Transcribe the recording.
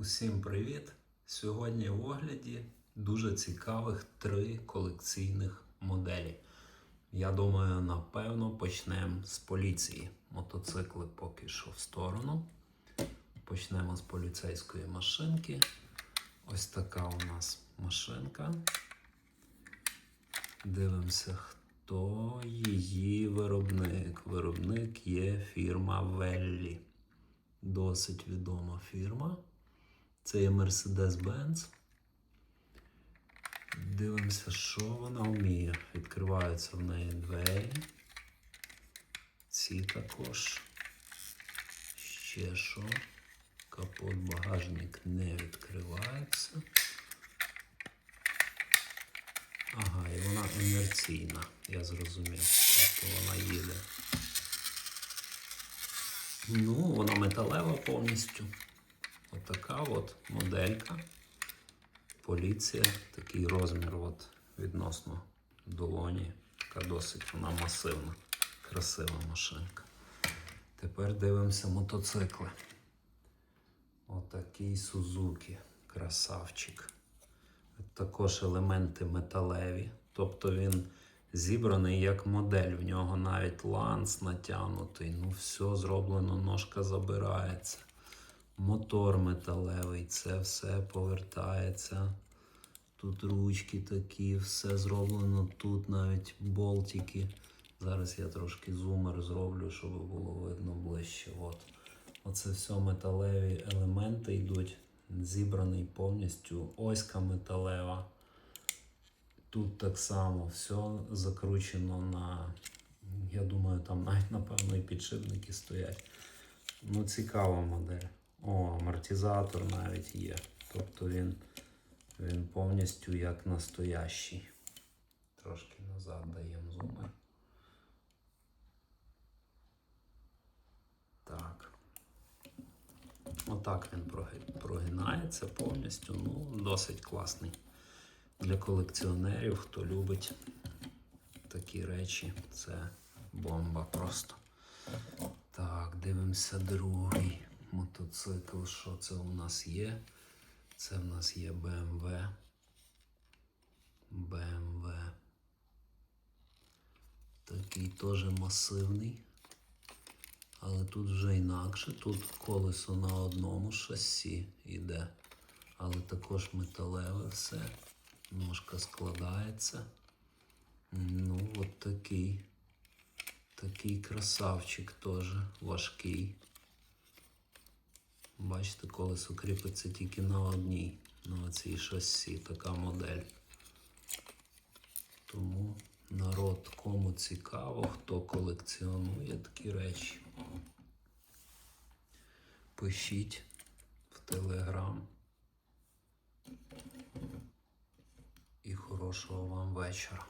Усім привіт! Сьогодні в огляді дуже цікавих три колекційних моделі. Я думаю, напевно, почнемо з поліції. Мотоцикли поки що в сторону. Почнемо з поліцейської машинки. Ось така у нас машинка. Дивимося, хто її виробник. Виробник є фірма Веллі. Досить відома фірма. Це є Mercedes-Benz. Дивимося, що вона вміє. Відкриваються в неї двері. Ці також. Ще що. Капот, багажник не відкривається. Ага, і вона інерційна, я зрозумів. Тобто вона їде. Ну, вона металева повністю. Отака от моделька. Поліція, такий розмір от відносно долоні. Така досить вона масивна, красива машинка. Тепер дивимося мотоцикли. Отакий Сузуки, красавчик. Також елементи металеві. Тобто він зібраний як модель. В нього навіть ланц натягнутий. Ну, все зроблено, ножка забирається. Мотор металевий, це все повертається. Тут ручки такі, все зроблено. Тут навіть болтики. Зараз я трошки зумер зроблю, щоб було видно ближче. От. Оце все металеві елементи йдуть. Зібраний повністю оська металева. Тут так само все закручено на, я думаю, там навіть, напевно, і підшипники стоять. Ну, цікава модель. О, амортизатор навіть є. Тобто він, він повністю як настоящий. Трошки назад даємо зуми. Так. Отак він прогинається повністю. Ну, досить класний. Для колекціонерів, хто любить такі речі, це бомба просто. Так, дивимося другий мотоцикл. Що це у нас є? Це в нас є BMW. BMW. Такий теж масивний. Але тут вже інакше. Тут колесо на одному шасі йде. Але також металеве все. Ножка складається. Ну, от такий. Такий красавчик теж важкий. Бачите, колесо кріпиться тільки на одній, на цій шасі, така модель. Тому народ, кому цікаво, хто колекціонує такі речі. Пишіть в Телеграм. І хорошого вам вечора.